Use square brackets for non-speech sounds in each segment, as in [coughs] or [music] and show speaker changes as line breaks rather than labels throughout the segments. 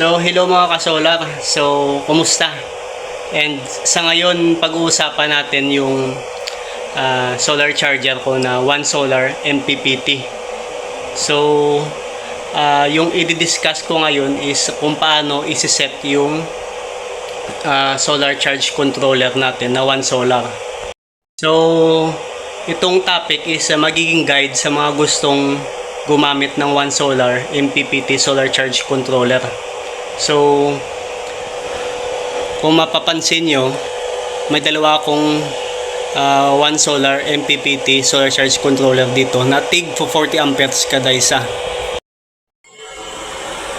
So, hello mga kasolar. So, kumusta? And sa ngayon, pag-uusapan natin yung ah, solar charger ko na One Solar MPPT. So, ah, yung i-discuss ko ngayon is kung paano isi-set yung ah, solar charge controller natin na One Solar. So, itong topic is ah, magiging guide sa mga gustong gumamit ng One Solar MPPT Solar Charge Controller. So, kung mapapansin nyo, may dalawa akong ah, One Solar MPPT Solar Charge Controller dito na tig for 40 amperes kada isa.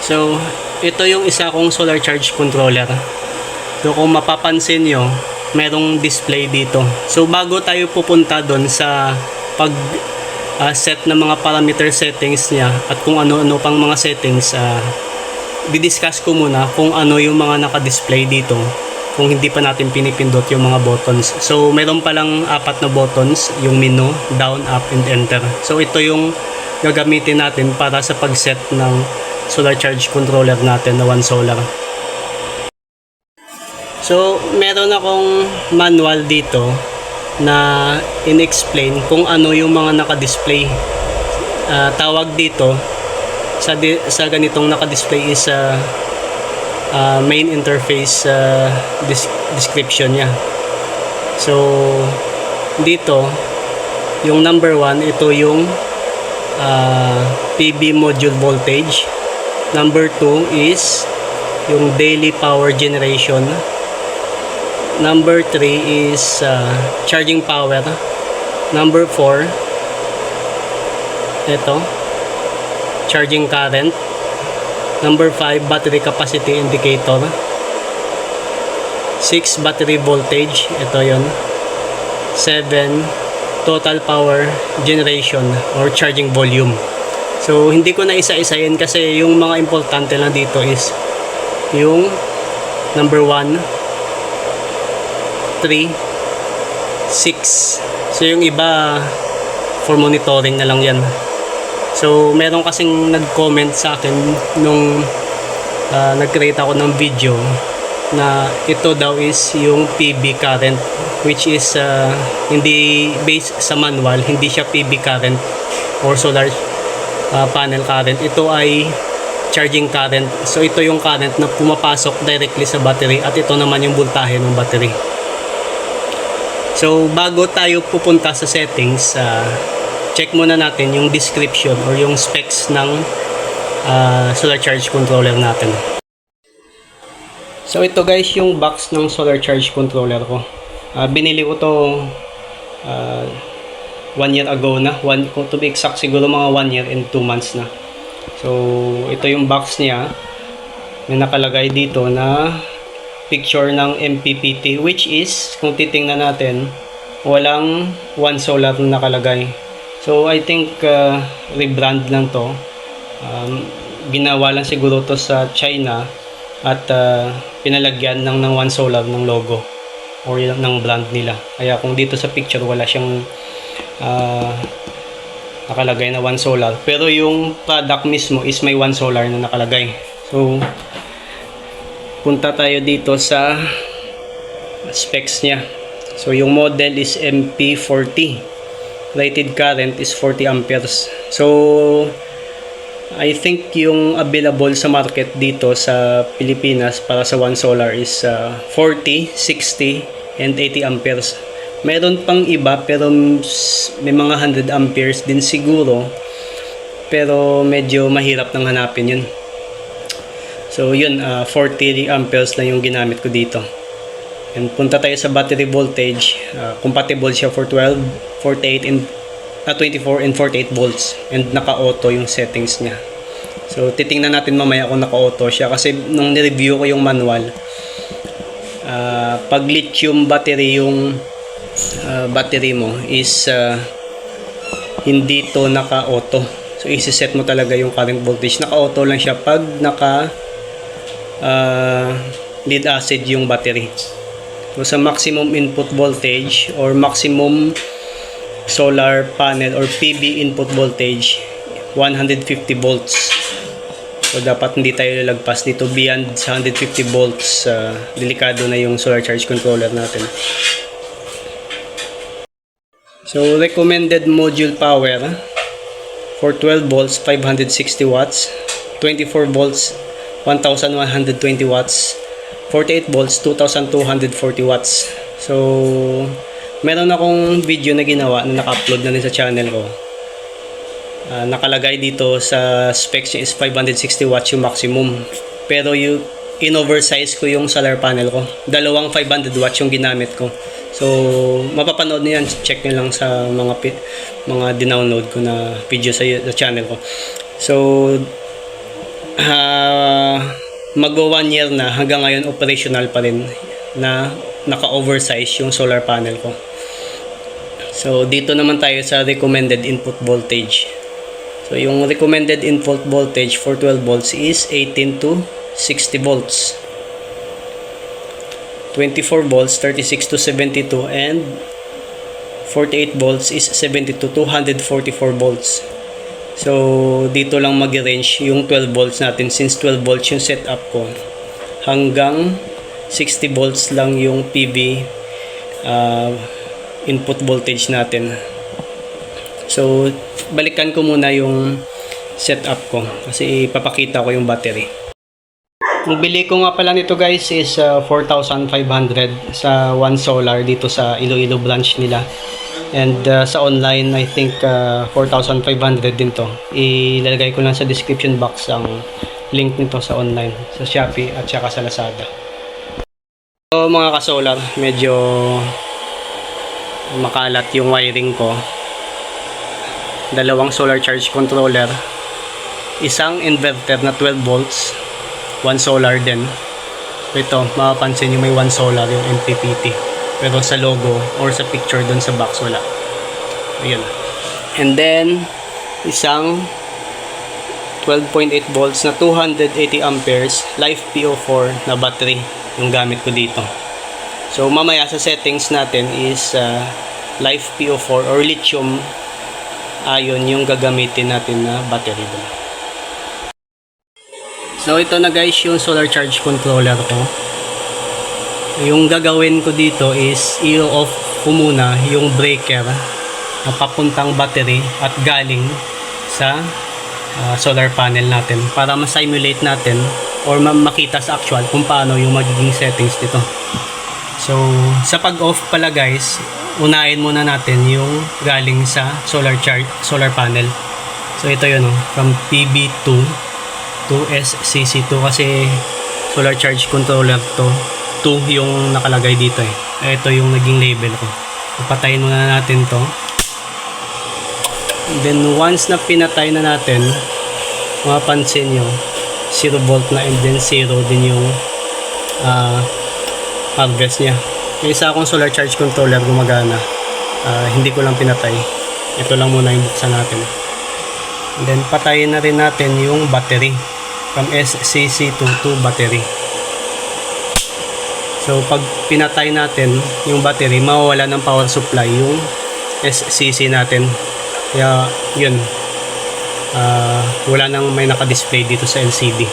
So, ito yung isa kong solar charge controller. So, kung mapapansin nyo, merong display dito. So, bago tayo pupunta doon sa pag ah, set ng mga parameter settings niya at kung ano-ano pang mga settings, ah, didiscuss ko muna kung ano yung mga naka-display dito kung hindi pa natin pinipindot yung mga buttons. So, meron palang apat na buttons, yung menu, down, up, and enter. So, ito yung gagamitin natin para sa pag-set ng solar charge controller natin na One Solar. So, meron akong manual dito na in-explain kung ano yung mga naka-display. Ah, tawag dito sa di- sa ganitong naka-display is uh, uh, main interface uh, description niya. So dito yung number one ito yung uh, PV module voltage. Number two is yung daily power generation. Number three is uh, charging power. Number four ito charging current. Number 5, battery capacity indicator. 6, battery voltage. Ito yon 7, total power generation or charging volume. So, hindi ko na isa-isayin kasi yung mga importante lang dito is yung number 1, 3, 6. So, yung iba for monitoring na lang yan. So, meron kasing nag-comment sa akin nung uh, nag-create ako ng video na ito daw is yung PB current which is uh, hindi based sa manual, hindi siya PB current or solar uh, panel current. Ito ay charging current. So, ito yung current na pumapasok directly sa battery at ito naman yung voltahe ng battery. So, bago tayo pupunta sa settings, uh, check muna natin yung description or yung specs ng ah, solar charge controller natin. So ito guys yung box ng solar charge controller ko. Ah, binili ko to ah, one year ago na. One, to be exact siguro mga one year and two months na. So ito yung box niya. May nakalagay dito na picture ng MPPT which is kung titingnan natin walang one solar na nakalagay. So I think uh, rebrand lang to. Um, ginawa lang siguro to sa China at uh, pinalagyan ng ng One Solar ng logo or ng brand nila. Kaya kung dito sa picture wala siyang uh, nakalagay na One Solar. Pero yung product mismo is may One Solar na nakalagay. So punta tayo dito sa specs niya. So yung model is MP40 rated current is 40 amperes. So, I think yung available sa market dito sa Pilipinas para sa One Solar is uh, 40, 60, and 80 amperes. Meron pang iba pero may mga 100 amperes din siguro. Pero medyo mahirap nang hanapin yun. So yun, uh, 40 amperes lang yung ginamit ko dito. And punta tayo sa battery voltage. Uh, compatible siya for 12, 48, and uh, 24 and 48 volts. And naka-auto yung settings niya. So, titingnan natin mamaya kung naka-auto siya. Kasi nung nireview ko yung manual, uh, pag lithium battery yung uh, battery mo is uh, hindi to naka-auto. So, isi-set mo talaga yung current voltage. Naka-auto lang siya pag naka uh, lead acid yung battery. So, sa maximum input voltage or maximum solar panel or PV input voltage, 150 volts. So dapat hindi tayo lalagpas dito beyond sa 150 volts. ah, delikado na yung solar charge controller natin. So recommended module power for 12 volts 560 watts, 24 volts 1120 watts, 48 volts 2240 watts. So meron akong video na ginawa na naka-upload na rin sa channel ko. Ah, nakalagay dito sa specs niya is 560 watts yung maximum. Pero yung in-oversize ko yung solar panel ko. Dalawang 500 watts yung ginamit ko. So, mapapanood niyo. Check niyo lang sa mga mga dinownload ko na video sa, sa channel ko. So, ah magwa one year na hanggang ngayon operational pa rin na naka-oversize yung solar panel ko. So, dito naman tayo sa recommended input voltage. So, yung recommended input voltage for 12 volts is 18 to 60 volts. 24 volts, 36 to 72, and 48 volts is 70 to 244 volts. So, dito lang mag-range yung 12 volts natin since 12 volts yung setup ko. Hanggang 60 volts lang yung PV uh, input voltage natin. So, balikan ko muna yung setup ko kasi ipapakita ko yung battery. Ang bili ko nga pala nito guys is uh, 4,500 sa One Solar dito sa Iloilo branch nila. And uh, sa online, I think uh, 4,500 din to. Ilalagay ko lang sa description box ang link nito sa online, sa Shopee at saka sa Lazada. So mga ka-solar, medyo makalat yung wiring ko. Dalawang solar charge controller, isang inverter na 12 volts, one solar din. Ito, mapapansin nyo may one solar yung MPPT. Pero sa logo or sa picture dun sa box wala. Ayan. And then, isang 12.8 volts na 280 amperes life PO4 na battery yung gamit ko dito. So mamaya sa settings natin is uh, life PO4 or lithium ion yung gagamitin natin na battery doon. So ito na guys yung solar charge controller ko. Yung gagawin ko dito is i-off ko muna yung breaker na papuntang battery at galing sa uh, solar panel natin para ma-simulate natin or ma- makita sa actual kung paano yung magiging settings dito. So, sa pag-off pala guys, unahin muna natin yung galing sa solar charge, solar panel. So, ito yun, oh, from PB2 to SCC2 kasi solar charge controller to 2 yung nakalagay dito eh. Ito yung naging label ko. Patayin muna natin to. Then once na pinatay na natin, mapapansin nyo, 0 volt na and then 0 din yung ah harvest niya. May isa akong solar charge controller gumagana. Ah, hindi ko lang pinatay. Ito lang muna yung buksan natin. And then patayin na rin natin yung battery from SCC2 to battery. So pag pinatay natin yung battery, mawawala ng power supply yung SCC natin. Kaya yun, ah, wala nang may naka-display dito sa LCD.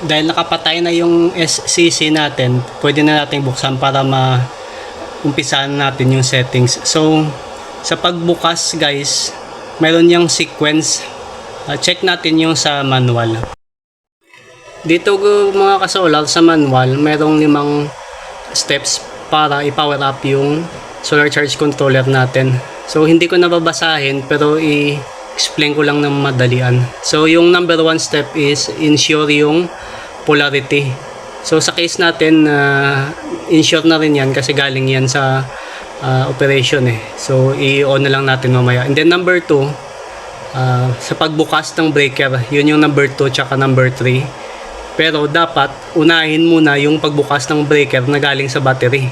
Dahil nakapatay na yung SCC natin, pwede na natin buksan para ma umpisahan natin yung settings. So, sa pagbukas guys, mayroon yung sequence. Ah, check natin yung sa manual. Dito mga kasolar sa manual, mayroong limang steps para i-power up yung solar charge controller natin. So, hindi ko nababasahin pero i-explain ko lang ng madalian. So, yung number one step is ensure yung polarity. So, sa case natin, uh, ensure na rin yan kasi galing yan sa uh, operation eh. So, i-on na lang natin mamaya. And then number two, uh, sa pagbukas ng breaker, yun yung number 2 tsaka number 3. Pero dapat unahin muna yung pagbukas ng breaker na galing sa battery.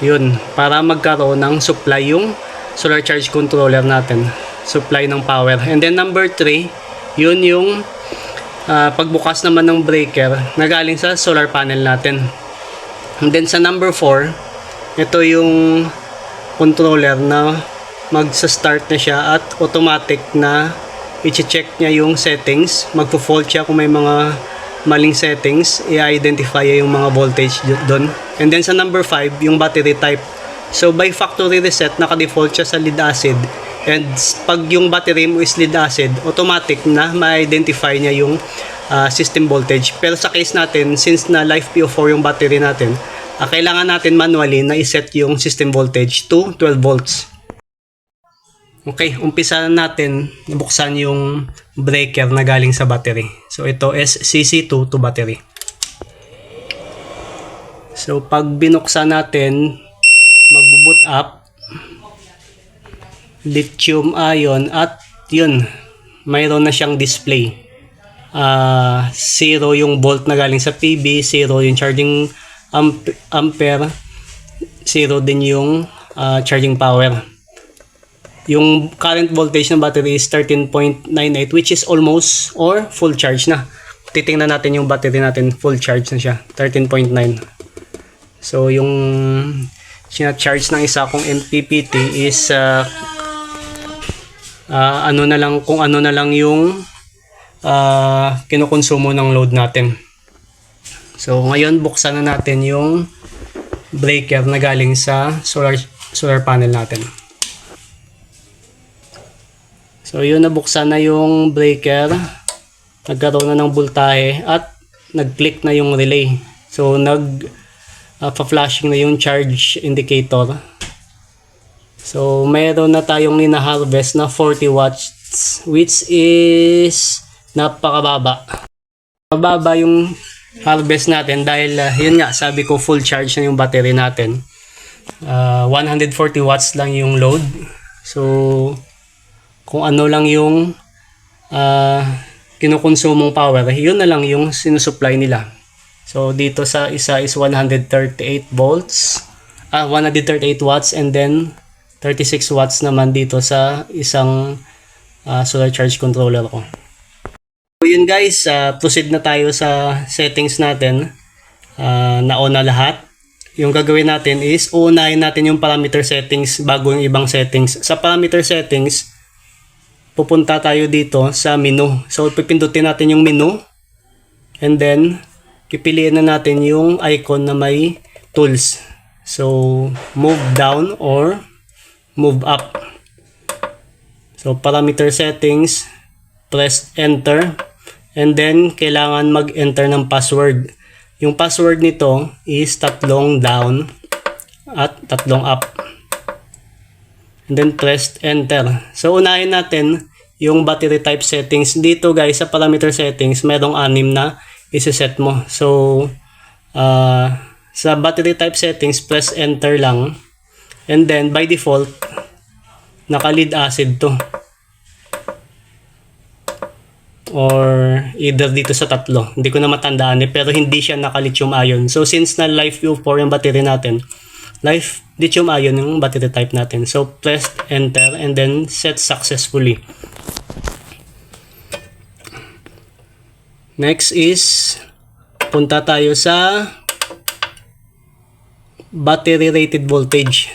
Yun, para magkaroon ng supply yung solar charge controller natin. Supply ng power. And then number 3, yun yung ah, pagbukas naman ng breaker na galing sa solar panel natin. And then sa number 4, ito yung controller na magsa-start na siya at automatic na i-check niya yung settings, magpo-fault siya kung may mga maling settings, i-identify yung mga voltage doon. And then sa number 5, yung battery type. So by factory reset, naka-default siya sa lead acid. And pag yung battery mo is lead acid, automatic na ma-identify niya yung ah, system voltage. Pero sa case natin, since na life PO4 yung battery natin, ah, kailangan natin manually na iset yung system voltage to 12 volts. Okay, umpisa na natin buksan yung breaker na galing sa battery. So ito is CC2 to battery. So pag binuksan natin, magbo-boot up lithium ion at yun, mayroon na siyang display. Ah, zero yung volt na galing sa PB, zero yung charging amp- ampere, zero din yung ah, charging power. Yung current voltage ng battery is 13.98 which is almost or full charge na. Titingnan natin yung battery natin, full charge na siya, 13.9. So yung charge ng isa kong MPPT is ah, ah, ano na lang kung ano na lang yung ah, kinukonsumo ng load natin. So ngayon buksan na natin yung breaker na galing sa solar solar panel natin. So yun nabuksan na yung breaker. Nagkaroon na ng voltahe at nag-click na yung relay. So nag uh, pa-flashing na yung charge indicator. So mayroon na tayong nina-harvest na 40 watts which is napakababa. Mababa yung harvest natin dahil uh, yun nga sabi ko full charge na yung battery natin. Uh, 140 watts lang yung load. So kung ano lang yung uh, kinukonsumong power, yun na lang yung sinusupply nila. So dito sa isa is 138 volts, ah 138 watts and then 36 watts naman dito sa isang ah, solar charge controller ko. So yun guys, ah, proceed na tayo sa settings natin. Ah, nauna lahat. Yung gagawin natin is uunahin natin yung parameter settings bago yung ibang settings. Sa parameter settings, pupunta tayo dito sa menu. So, pipindutin natin yung menu. And then, pipiliin na natin yung icon na may tools. So, move down or move up. So, parameter settings, press enter. And then, kailangan mag-enter ng password. Yung password nito is tatlong down at tatlong up. And then press enter. So unahin natin yung battery type settings. Dito guys sa parameter settings, merong anim na iseset mo. So uh, sa battery type settings, press enter lang. And then by default, naka lead acid to. Or either dito sa tatlo. Hindi ko na matandaan eh, pero hindi siya naka lithium ion. So since na life U4 yung battery natin, life lithium ion yung battery type natin. So press enter and then set successfully. Next is punta tayo sa battery rated voltage.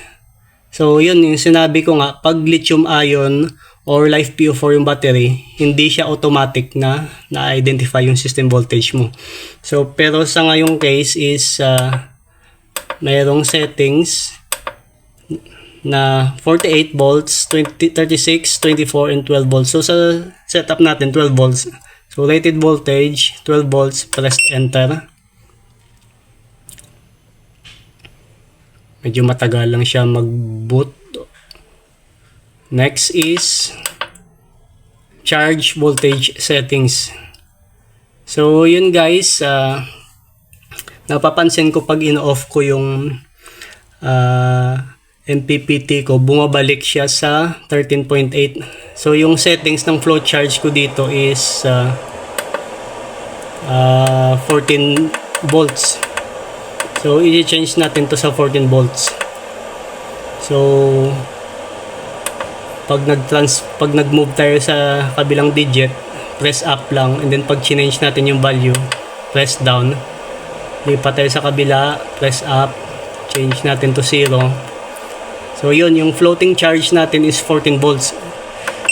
So yun yung sinabi ko nga pag lithium ion or life PO4 yung battery, hindi siya automatic na na-identify yung system voltage mo. So pero sa ngayong case is uh, mayroong settings na 48 volts, 20, 36, 24, and 12 volts. So, sa setup natin, 12 volts. So, rated voltage, 12 volts, press enter. Medyo matagal lang siya mag-boot. Next is charge voltage settings. So, yun guys, uh, napapansin ko pag in-off ko yung uh, MPPT ko, bumabalik siya sa 13.8. So, yung settings ng flow charge ko dito is uh, uh, 14 volts. So, i-change natin to sa 14 volts. So, pag nag-trans pag nag-move tayo sa kabilang digit, press up lang and then pag change natin yung value, press down. Lipat tayo sa kabila, press up, change natin to 0. So yun, yung floating charge natin is 14 volts.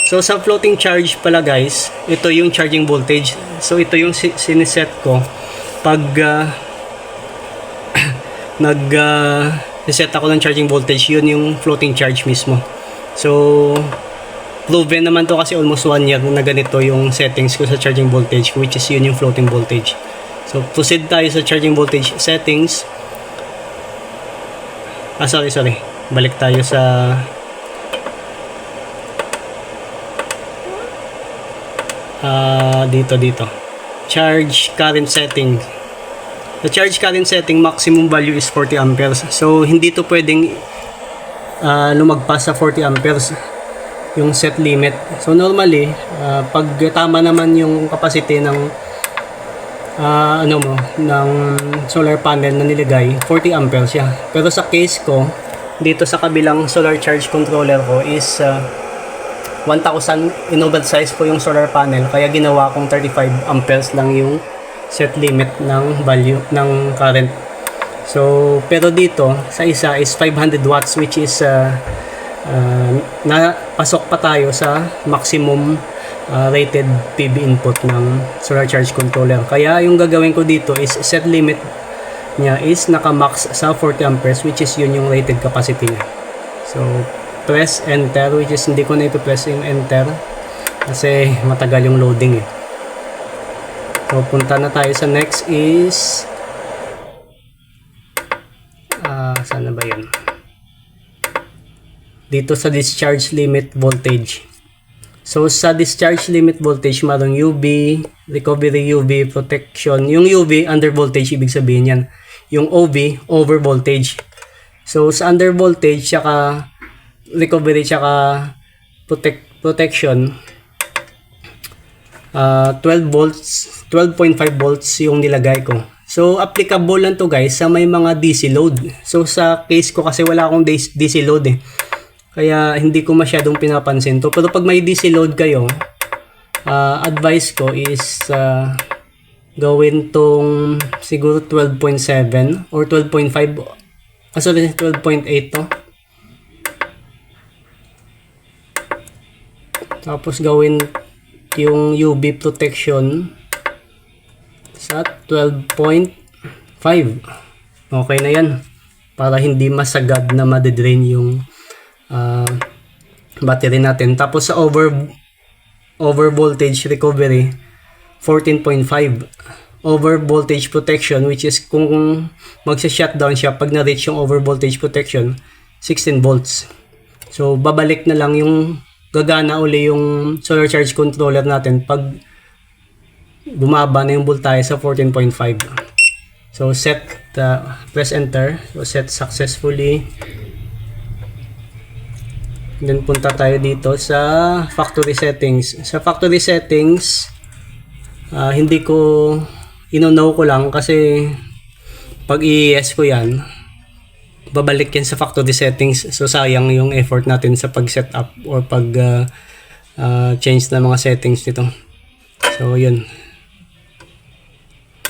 So sa floating charge pala guys, ito yung charging voltage. So ito yung si- siniset ko pag ah, [coughs] nag set ako ng charging voltage, yun yung floating charge mismo. So proven naman to kasi almost one year na ganito yung settings ko sa charging voltage which is yun yung floating voltage. So proceed tayo sa charging voltage settings. Ah sorry sorry. Balik tayo sa Ah, dito dito. Charge current setting. The charge current setting maximum value is 40 amperes. So hindi to pwedeng ah, lumagpas sa 40 amperes yung set limit. So normally, ah, pag tama naman yung capacity ng ah, ano mo ng solar panel na nilagay, 40 amperes siya. Pero sa case ko, dito sa kabilang solar charge controller ko is ah, 1,000 in-oversize po yung solar panel kaya ginawa kong 35 amperes lang yung set limit ng value ng current. So, pero dito sa isa is 500 watts which is uh, uh, napasok pa tayo sa maximum uh, rated PV input ng solar charge controller. Kaya yung gagawin ko dito is set limit niya is naka-max sa 40 amperes which is yun yung rated capacity niya. So, press enter which is hindi ko na ito-press yung enter kasi matagal yung loading eh. So, punta na tayo sa next is ah sana ba yun? Dito sa discharge limit voltage. So, sa discharge limit voltage, marong UV, recovery UV, protection. Yung UV, under voltage, ibig sabihin yan. Yung OV, over voltage. So, sa under voltage, tsaka recovery, tsaka protect, protection, ah 12 volts, 12.5 volts yung nilagay ko. So, applicable lang to guys sa may mga DC load. So, sa case ko kasi wala akong DC load eh. Kaya hindi ko masyadong pinapansin to. Pero pag may DC load kayo, ah, advice ko is ah, gawin tong siguro 12.7 or 12.5 ah, sorry 12.8 to. Tapos gawin yung UV protection sa 12.5. Okay na yan. Para hindi masagad na madedrain yung ah, battery natin. Tapos sa over over voltage recovery 14.5 over voltage protection which is kung magsa-shutdown siya pag na-reach yung over voltage protection 16 volts. So babalik na lang yung gagana uli yung solar charge controller natin pag bumaba na yung voltage sa 14.5. So set uh, press enter. So set successfully. Then punta tayo dito sa factory settings. Sa factory settings, ah, hindi ko ino-know ko lang kasi pag i-yes ko yan, babalik yan sa factory settings. So sayang yung effort natin sa pag-set up or pag ah, ah, change ng mga settings nito. So yun.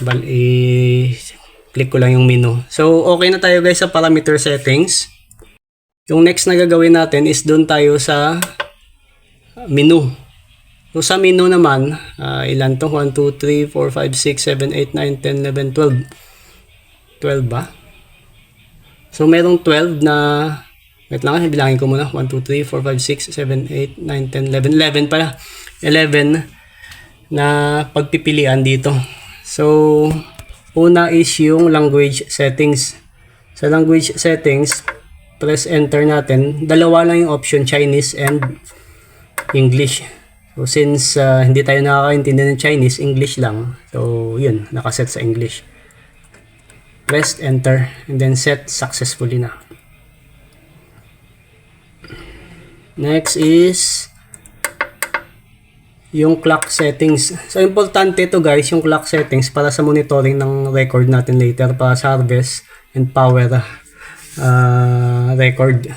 Bal i click ko lang yung menu. So okay na tayo guys sa parameter settings. Yung next na gagawin natin is doon tayo sa menu. So sa menu naman, ah, ilan to? 1, 2, 3, 4, 5, 6, 7, 8, 9, 10, 11, 12. 12 ba? So merong 12 na wait lang, bilangin ko muna. 1, 2, 3, 4, 5, 6, 7, 8, 9, 10, 11. 11 pala. 11 na pagpipilian dito. So una is yung language settings. Sa language settings, press enter natin. Dalawa lang yung option, Chinese and English. So since uh, hindi tayo nakakaintindi ng Chinese, English lang. So yun, nakaset sa English. Press enter and then set successfully na. Next is yung clock settings. So importante to guys, yung clock settings para sa monitoring ng record natin later para sa harvest and power uh, record.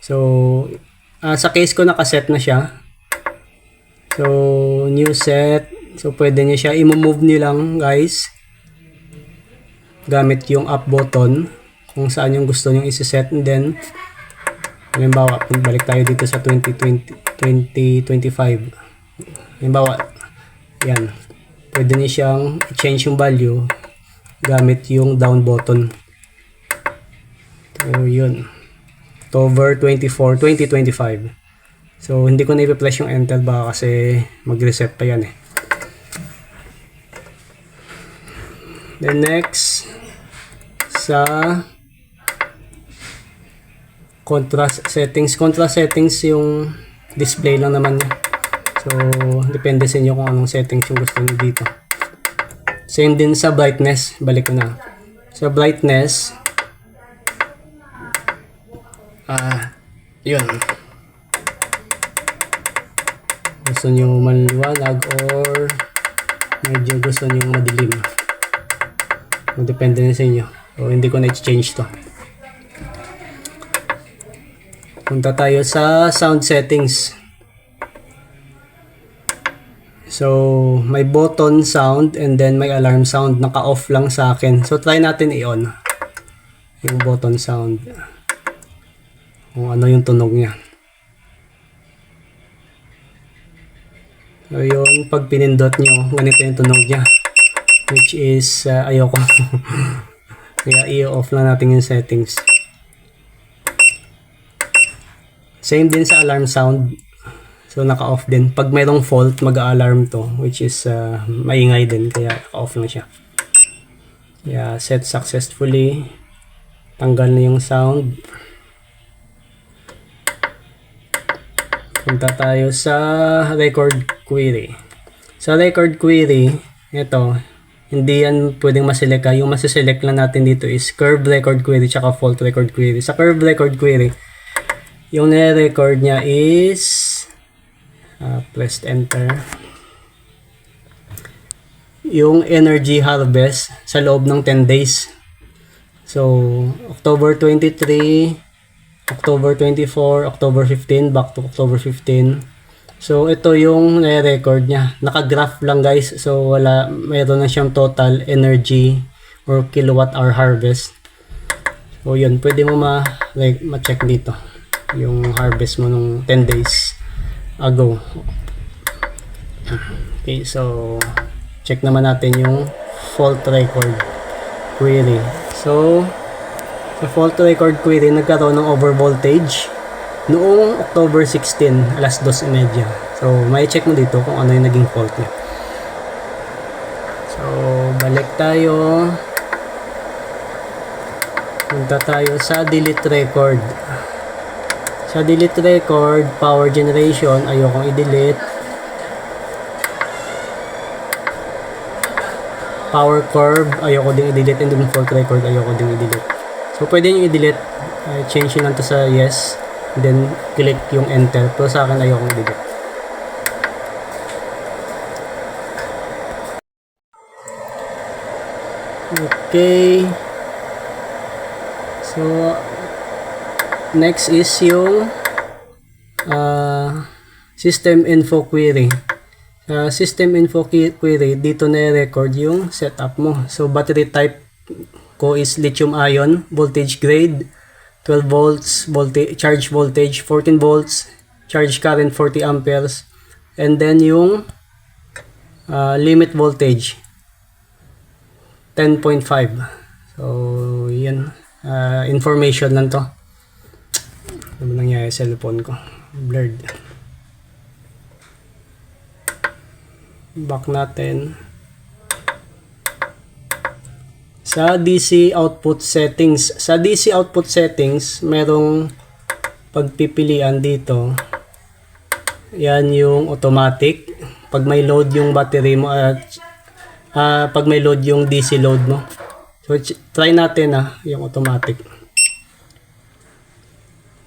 So ah, sa case ko nakaset na siya. So new set. So pwede niyo siya i-move niyo lang guys gamit yung up button kung saan yung gusto niyo i-set and then halimbawa kung balik tayo dito sa 2020 2025. Halimbawa, yan. Pwede niya siyang change yung value gamit yung down button. So, yun. October 24, 2025. So, hindi ko na i-press yung enter baka kasi mag-reset pa yan eh. Then next, sa contrast settings. Contrast settings yung display lang naman. So, depende sa inyo kung anong settings yung gusto niyo dito. Same din sa brightness. Balik ko na. Sa brightness, ah, yun. Gusto niyo maliwanag or medyo gusto niyo madilim. Depende na sa inyo. So, hindi ko na i-change to. Punta tayo sa sound settings. So, may button sound and then may alarm sound. Naka-off lang sa akin. So, try natin i-on. Yung button sound. Kung ano yung tunog niya. So, yun. Pag pinindot nyo, ganito yung tunog niya. Which is, uh, ayoko. [laughs] Kaya i-off lang natin yung settings. Same din sa alarm sound. So, naka-off din. Pag mayroong fault, mag-alarm to. Which is, uh, maingay din. Kaya, off lang siya. Yeah, set successfully. Tanggal na yung sound. Punta tayo sa record query. Sa record query, ito, hindi yan pwedeng maselect ha. Yung masiselect lang natin dito is curve record query tsaka fault record query. Sa curve record query, yung nire-record niya is uh, press enter yung energy harvest sa loob ng 10 days so October 23 October 24 October 15 back to October 15 so ito yung nire-record niya. Naka-graph lang guys. So wala mayroon na siyang total energy or kilowatt hour harvest. So yun. Pwede mo ma like, ma-check dito yung harvest mo nung 10 days ago. Okay, so check naman natin yung fault record query. So, sa fault record query, nagkaroon ng overvoltage noong October 16, alas 2.30. So, may check mo dito kung ano yung naging fault niya. So, balik tayo. Punta tayo sa delete record. Sa delete record, power generation, ayokong i-delete. Power curve, ayoko din i-delete. And then fault record, ayoko din i-delete. So, pwede nyo i-delete. Uh, change nyo lang to sa yes. Then, click yung enter. Pero sa akin, ayokong i-delete. Okay. So, Next is yung uh, system info query. Uh, system info query, dito na record yung setup mo. So, battery type ko is lithium ion, voltage grade, 12 volts, voltage, charge voltage, 14 volts, charge current 40 amperes, and then yung uh, limit voltage, 10.5. So, yan. Uh, information lang to. Ano nangyari sa cellphone ko? Blurred. Back natin. Sa DC output settings. Sa DC output settings, merong pagpipilian dito. Yan yung automatic. Pag may load yung battery mo at uh, pag may load yung DC load mo. So try natin ah, yung automatic.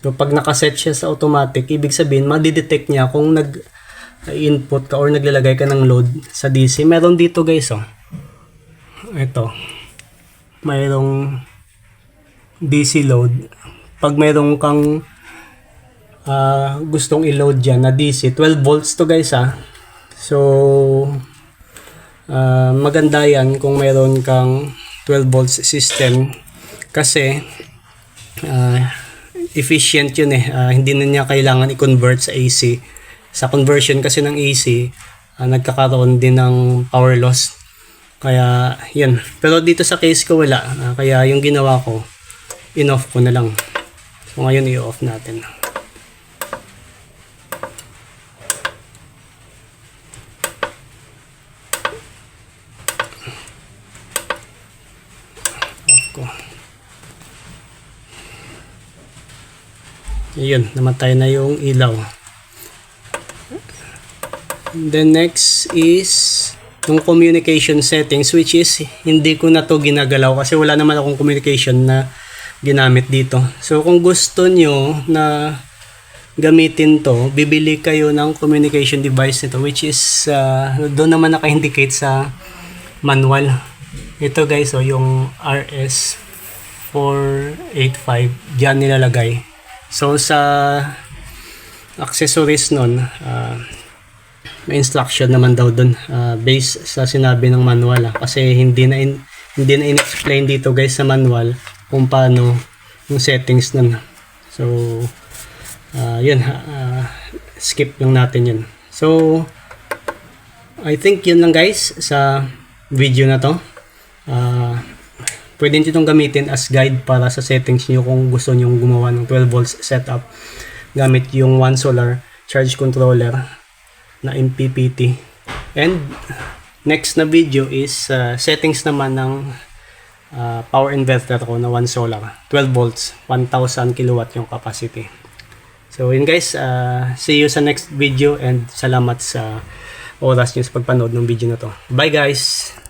So, pag nakaset siya sa automatic, ibig sabihin, madidetect niya kung nag-input ka or naglalagay ka ng load sa DC. Meron dito guys, oh. Ito. Mayroong DC load. Pag mayroong kang uh, gustong i-load dyan na DC, 12 volts to guys, ah. So, uh, maganda yan kung mayroon kang 12 volts system kasi uh, efficient yun eh. Uh, hindi na niya kailangan i-convert sa AC sa conversion kasi ng AC, ah, nagkakaroon din ng power loss. Kaya, yun. Pero dito sa case ko wala. Ah, kaya yung ginawa ko, in-off ko na lang. So ngayon i-off natin. Off ko. Yun, namatay na yung ilaw. Then next is yung communication settings which is hindi ko na to ginagalaw kasi wala naman akong communication na ginamit dito. So kung gusto nyo na gamitin to, bibili kayo ng communication device nito which is uh, doon naman naka-indicate sa manual. Ito guys, oh, yung RS 485 diyan nilalagay. So sa accessories nun, uh, may instruction naman daw dun uh, based sa sinabi ng manual ah. kasi hindi na in, hindi na in-explain dito guys sa manual kung paano yung settings nun. So uh, yun uh, skip lang natin yun. So I think yun lang guys sa video na to. Uh, pwede nyo itong gamitin as guide para sa settings nyo kung gusto nyo gumawa ng 12 volts setup gamit yung one solar charge controller na MPPT and next na video is uh, settings naman ng uh, power inverter ko na one solar 12 volts 1000 kilowatt yung capacity. So yun guys uh, see you sa next video and salamat sa oras nyo sa pagpanood ng video na to. Bye guys